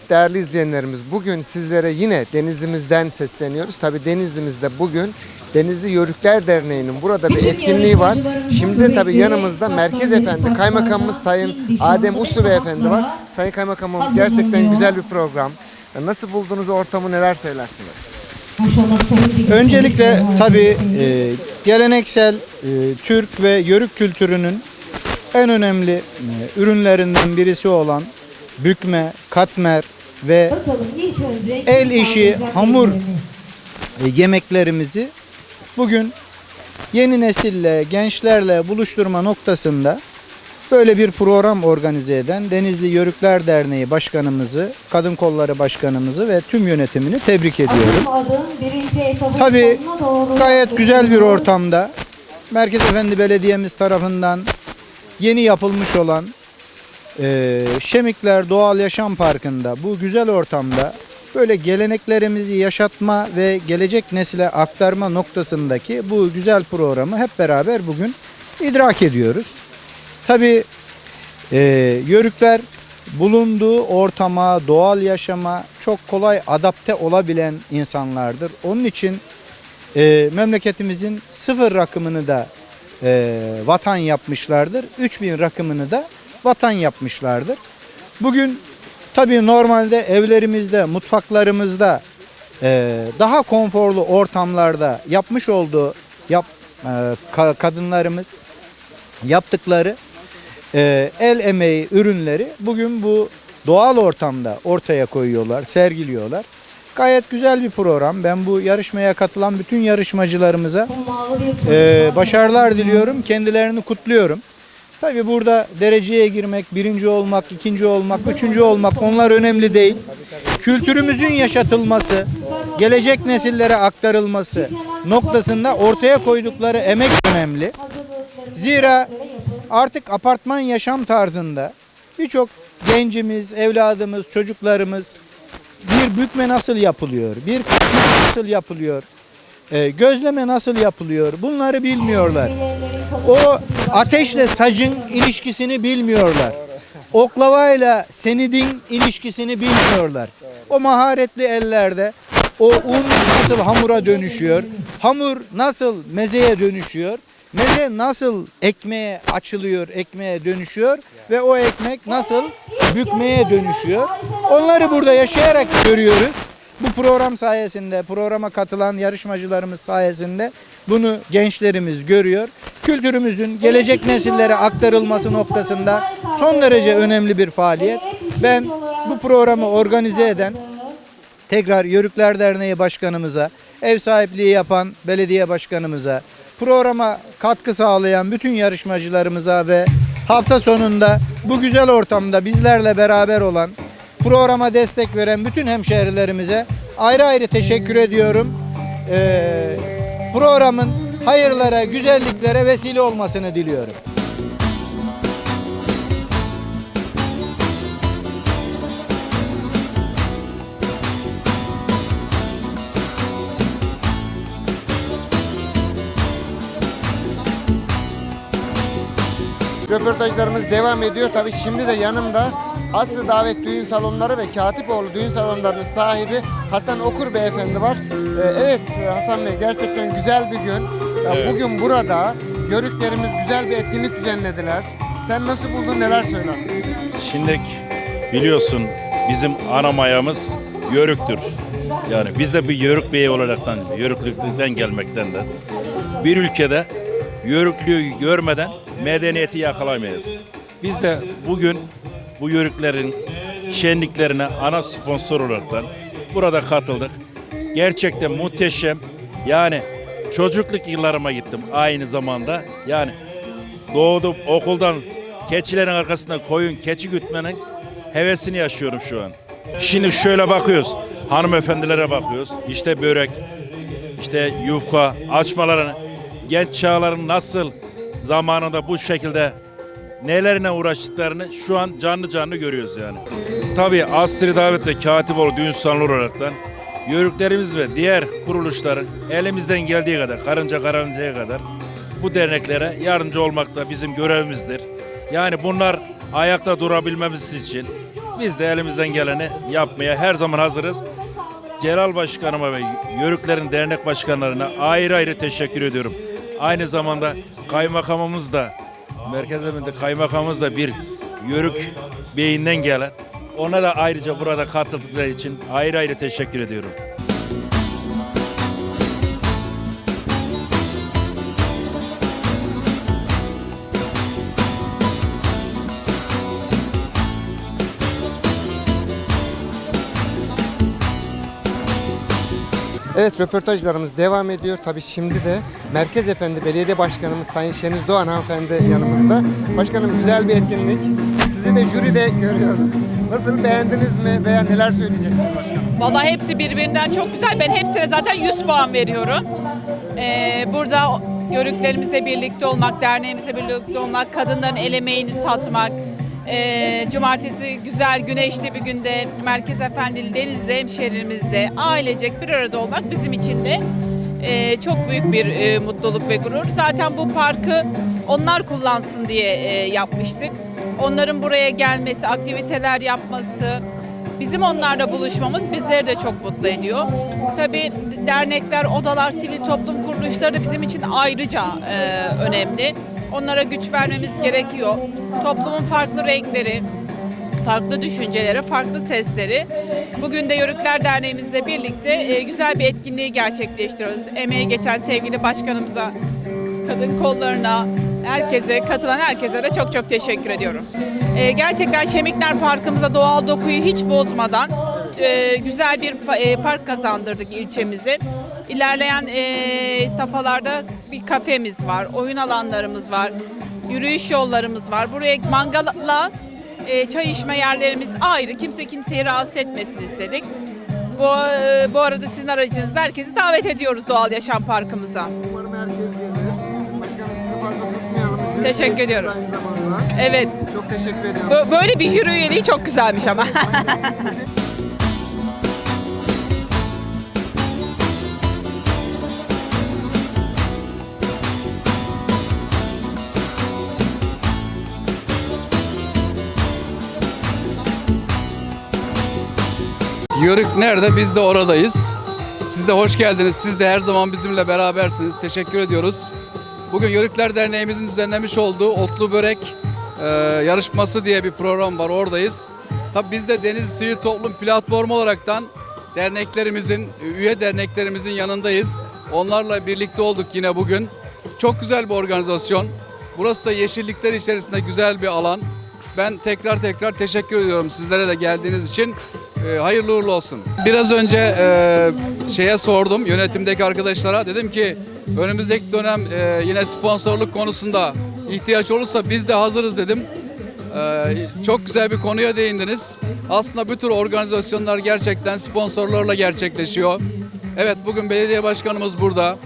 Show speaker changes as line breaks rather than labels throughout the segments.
Evet değerli izleyenlerimiz bugün sizlere yine Denizli'mizden sesleniyoruz. Tabi Denizli'mizde bugün Denizli Yörükler Derneği'nin burada bir etkinliği var. Şimdi tabi yanımızda Merkez Efendi Kaymakamımız Sayın Adem Uslu Beyefendi var. Sayın Kaymakamım gerçekten güzel bir program. Nasıl buldunuz ortamı neler söylersiniz?
Öncelikle tabii e, geleneksel e, Türk ve Yörük kültürünün en önemli e, ürünlerinden birisi olan bükme, katmer ve
El işi, hamur
yemeklerimizi bugün yeni nesille, gençlerle buluşturma noktasında böyle bir program organize eden Denizli Yörükler Derneği Başkanımızı, Kadın Kolları Başkanımızı ve tüm yönetimini tebrik ediyorum. Tabii gayet güzel bir ortamda Merkez Efendi Belediye'miz tarafından yeni yapılmış olan eee, Şemikler Doğal Yaşam Parkı'nda bu güzel ortamda böyle geleneklerimizi yaşatma ve gelecek nesile aktarma noktasındaki bu güzel programı hep beraber bugün idrak ediyoruz. Tabii eee, yörükler bulunduğu ortama, doğal yaşama çok kolay adapte olabilen insanlardır. Onun için e, memleketimizin sıfır rakımını da e, vatan yapmışlardır. 3000 rakımını da vatan yapmışlardır. Bugün tabii normalde evlerimizde, mutfaklarımızda e, daha konforlu ortamlarda yapmış olduğu yap, e, ka- kadınlarımız yaptıkları e, el emeği ürünleri bugün bu doğal ortamda ortaya koyuyorlar, sergiliyorlar. Gayet güzel bir program. Ben bu yarışmaya katılan bütün yarışmacılarımıza e, başarılar diliyorum. Kendilerini kutluyorum. Tabii burada dereceye girmek, birinci olmak, ikinci olmak, üçüncü olmak onlar önemli değil. Kültürümüzün yaşatılması, gelecek nesillere aktarılması noktasında ortaya koydukları emek önemli. Zira artık apartman yaşam tarzında birçok gencimiz, evladımız, çocuklarımız bir bükme nasıl yapılıyor, bir nasıl yapılıyor, e, gözleme nasıl yapılıyor bunları bilmiyorlar. O ateşle sacın ilişkisini bilmiyorlar. Oklavayla senidin ilişkisini bilmiyorlar. O maharetli ellerde o un nasıl hamura dönüşüyor, hamur nasıl mezeye dönüşüyor, meze nasıl ekmeğe açılıyor, ekmeğe dönüşüyor ve o ekmek nasıl bükmeye dönüşüyor. Onları burada yaşayarak görüyoruz. Bu program sayesinde, programa katılan yarışmacılarımız sayesinde bunu gençlerimiz görüyor. Kültürümüzün gelecek nesillere aktarılması noktasında son derece önemli bir faaliyet. Ben bu programı organize eden tekrar Yörükler Derneği Başkanımıza, ev sahipliği yapan belediye başkanımıza, programa katkı sağlayan bütün yarışmacılarımıza ve hafta sonunda bu güzel ortamda bizlerle beraber olan, programa destek veren bütün hemşehrilerimize ayrı ayrı teşekkür ediyorum. Ee, programın hayırlara, güzelliklere vesile olmasını diliyorum.
Röportajlarımız devam ediyor. Tabii şimdi de yanımda Aslı Davet Düğün Salonları ve Katipoğlu Düğün Salonları'nın sahibi Hasan Okur Beyefendi var. Ee, evet Hasan Bey gerçekten güzel bir gün. Ya Bugün burada yörüklerimiz güzel bir etkinlik düzenlediler. Sen nasıl buldun neler söylersin?
Şimdi biliyorsun bizim ana mayamız yörüktür. Yani biz de bir yörük beyi olaraktan, yörüklükten gelmekten de bir ülkede yörüklüğü görmeden medeniyeti yakalamayız. Biz de bugün bu yörüklerin şenliklerine ana sponsor olaraktan burada katıldık. Gerçekten muhteşem. Yani çocukluk yıllarıma gittim aynı zamanda. Yani doğdum okuldan keçilerin arkasında koyun keçi gütmenin hevesini yaşıyorum şu an. Şimdi şöyle bakıyoruz. Hanımefendilere bakıyoruz. İşte börek, işte yufka açmalarını, genç çağların nasıl zamanında bu şekilde nelerine uğraştıklarını şu an canlı canlı görüyoruz yani. Tabii Asri Davet'te Katipoğlu Düğün Salonu olaraktan yörüklerimiz ve diğer kuruluşların elimizden geldiği kadar, karınca karıncaya kadar bu derneklere yardımcı olmak da bizim görevimizdir. Yani bunlar ayakta durabilmemiz için Biz de elimizden geleni yapmaya her zaman hazırız. Celal Başkanıma ve Yörüklerin dernek başkanlarına ayrı ayrı teşekkür ediyorum. Aynı zamanda kaymakamımız da, merkez evinde kaymakamımız da bir Yörük beyinden gelen. Ona da ayrıca burada katıldıkları için ayrı ayrı teşekkür ediyorum.
Evet röportajlarımız devam ediyor. Tabii şimdi de Merkez Efendi Belediye Başkanımız Sayın Şeniz Doğan hanımefendi yanımızda. Başkanım güzel bir etkinlik. Sizi de jüride görüyoruz. Nasıl beğendiniz mi veya neler söyleyeceksiniz başkanım?
Vallahi hepsi birbirinden çok güzel. Ben hepsine zaten 100 puan veriyorum. Ee, burada yörüklerimizle birlikte olmak, derneğimizle birlikte olmak, kadınların el emeğini tatmak, ee, cumartesi güzel güneşli bir günde Merkez Efendili Denizli hemşehrilerimizle ailecek bir arada olmak bizim için de ee, çok büyük bir e, mutluluk ve gurur. Zaten bu parkı onlar kullansın diye e, yapmıştık. Onların buraya gelmesi, aktiviteler yapması, Bizim onlarla buluşmamız bizleri de çok mutlu ediyor. Tabii dernekler, odalar, sivil toplum kuruluşları da bizim için ayrıca e, önemli. Onlara güç vermemiz gerekiyor. Toplumun farklı renkleri, farklı düşünceleri, farklı sesleri. Bugün de Yörükler Derneğimizle birlikte e, güzel bir etkinliği gerçekleştiriyoruz. Emeği geçen sevgili başkanımıza, kadın kollarına, herkese, katılan herkese de çok çok teşekkür ediyorum. Ee, gerçekten Şemikler Parkımıza doğal dokuyu hiç bozmadan e, güzel bir pa- e, park kazandırdık ilçemize. İlerleyen e, safhalarda bir kafemiz var, oyun alanlarımız var, yürüyüş yollarımız var. Buraya mangala e, çay içme yerlerimiz ayrı. Kimse kimseyi rahatsız etmesin istedik. Bu, e, bu arada sizin aracınızda herkesi davet ediyoruz Doğal Yaşam Parkımıza.
Umarım herkes gelir. Başkanım sizi fazla tutmayalım. Jüri
Teşekkür
üyesiniz
ediyorum.
Aynı zamanda.
Evet.
Çok teşekkür ediyorum.
Bö- Böyle bir jüri üyeliği çok güzelmiş ama.
Yörük nerede? Biz de oradayız. Siz de hoş geldiniz. Siz de her zaman bizimle berabersiniz. Teşekkür ediyoruz. Bugün Yörükler Derneğimizin düzenlemiş olduğu Otlu Börek e, yarışması diye bir program var. Oradayız. Tabii biz de Deniz Sivil Toplum Platformu olaraktan derneklerimizin, üye derneklerimizin yanındayız. Onlarla birlikte olduk yine bugün. Çok güzel bir organizasyon. Burası da yeşillikler içerisinde güzel bir alan. Ben tekrar tekrar teşekkür ediyorum sizlere de geldiğiniz için. Ee, hayırlı uğurlu olsun. Biraz önce e, şeye sordum yönetimdeki arkadaşlara. Dedim ki önümüzdeki dönem e, yine sponsorluk konusunda ihtiyaç olursa biz de hazırız dedim. Ee, çok güzel bir konuya değindiniz. Aslında bu tür organizasyonlar gerçekten sponsorlarla gerçekleşiyor. Evet bugün belediye başkanımız burada.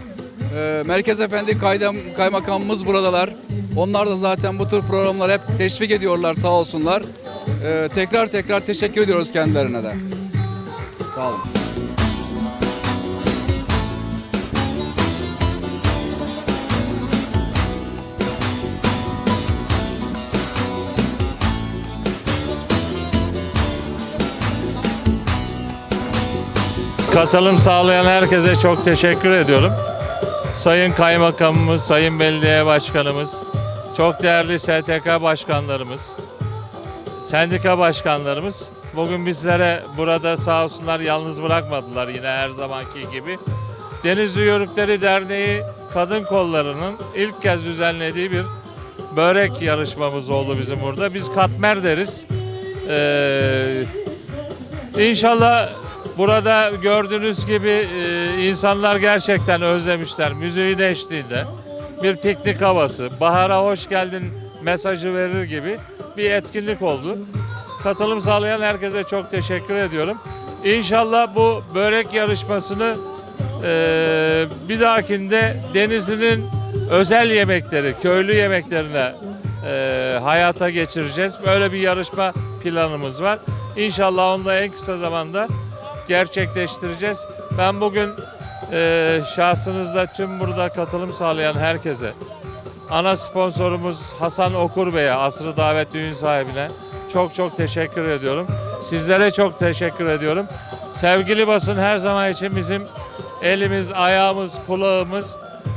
Ee, Merkez Efendi kaydam, kaymakamımız buradalar. Onlar da zaten bu tür programları hep teşvik ediyorlar sağ olsunlar. Ee, tekrar tekrar teşekkür ediyoruz kendilerine de. Sağ olun.
Katılım sağlayan herkese çok teşekkür ediyorum. Sayın Kaymakamımız, Sayın Belediye Başkanımız, çok değerli STK başkanlarımız, sendika başkanlarımız bugün bizlere burada sağ olsunlar yalnız bırakmadılar yine her zamanki gibi. Denizli Yörükleri Derneği Kadın Kolları'nın ilk kez düzenlediği bir börek yarışmamız oldu bizim burada. Biz katmer deriz. Ee, İnşallah burada gördüğünüz gibi e, insanlar gerçekten özlemişler müziğin eşliğinde. Bir piknik havası, bahara hoş geldin mesajı verir gibi bir etkinlik oldu. Katılım sağlayan herkese çok teşekkür ediyorum. İnşallah bu börek yarışmasını e, bir dahakinde Denizli'nin özel yemekleri, köylü yemeklerine e, hayata geçireceğiz. Böyle bir yarışma planımız var. İnşallah onu da en kısa zamanda gerçekleştireceğiz. Ben bugün e, şahsınızda tüm burada katılım sağlayan herkese, ana sponsorumuz Hasan Okur Bey'e, Asrı Davet Düğün sahibine çok çok teşekkür ediyorum. Sizlere çok teşekkür ediyorum. Sevgili basın her zaman için bizim elimiz, ayağımız, kulağımız.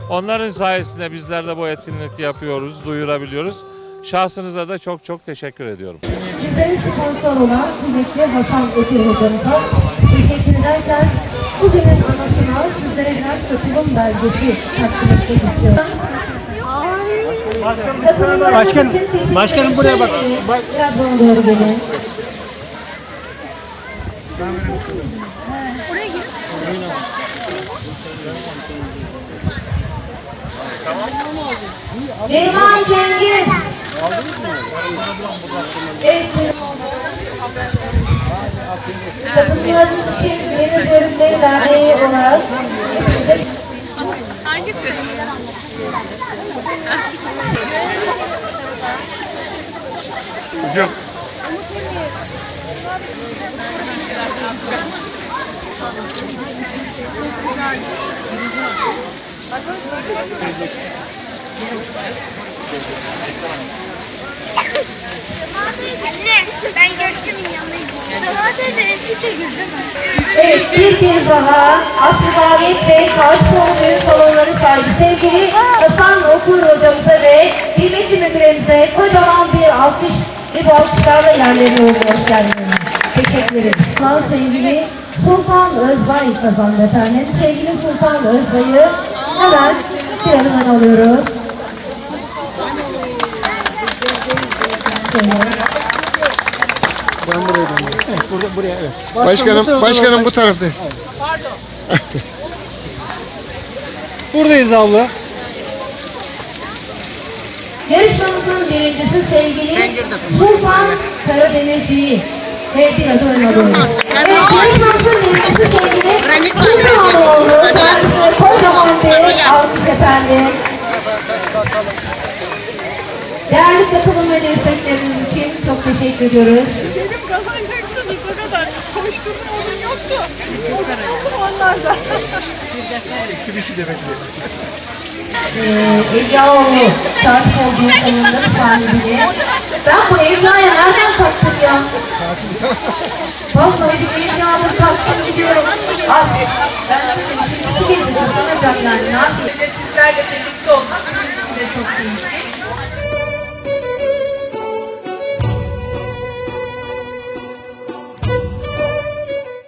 Onların sayesinde bizler de bu etkinlikleri yapıyoruz, duyurabiliyoruz. Şahsınıza da çok çok teşekkür ediyorum.
Bizlerin sponsor olan kıymetli Hasan Bekir hocamıza teşekkür ederken bugünün anısına sizlere birer katılım belgesi takdim etmek istiyorum. Başkanım, başkanım buraya bak. Gelin. Neriman Cengiz. Evet. Kadınlar için Yeni Dönümleri Derneği olarak
Hangisi?
Hocam. Bakın.
Evet, bir kez daha Aslı Davet ve Karşıoğlu Düğün Salonları sahibi sevgili Hasan Okur hocamıza ve kıymetli müdüremize kocaman bir alkış ve bu alkışlarla yerlerine uğurluyoruz kendilerini. Teşekkür ederim. Sultan sevgili Sultan Özbay kazandı efendim. Sevgili Sultan Özbay'ı hemen bir yanıma alıyoruz. Şöyle.
Başkanım, başkanım bu taraftayız.
Buradayız abla.
Yarışmamızın birincisi sevgili Sultan Karadenizci ve bir adım ön alıyoruz. Evet, yarışmamızın birincisi sevgili Sultanoğlu. Kendisine kocaman bir alkış efendim. Değerli katılım ve destekleriniz için çok teşekkür ediyoruz.
Benim kazanacaksınız o kadar. Koşturma onun yoktu. O onlarda.
Ee, Evliyaoğlu şarkı olduğu sonunda sahibi. Ben bu Evliya'ya nereden taktım ya? Vallahi bir Evliya'dır taktım gidiyorum. Ay, ben şimdi iki gece kazanacağım yani ne yapayım?
Sizlerle birlikte olmak bizim için de çok iyi.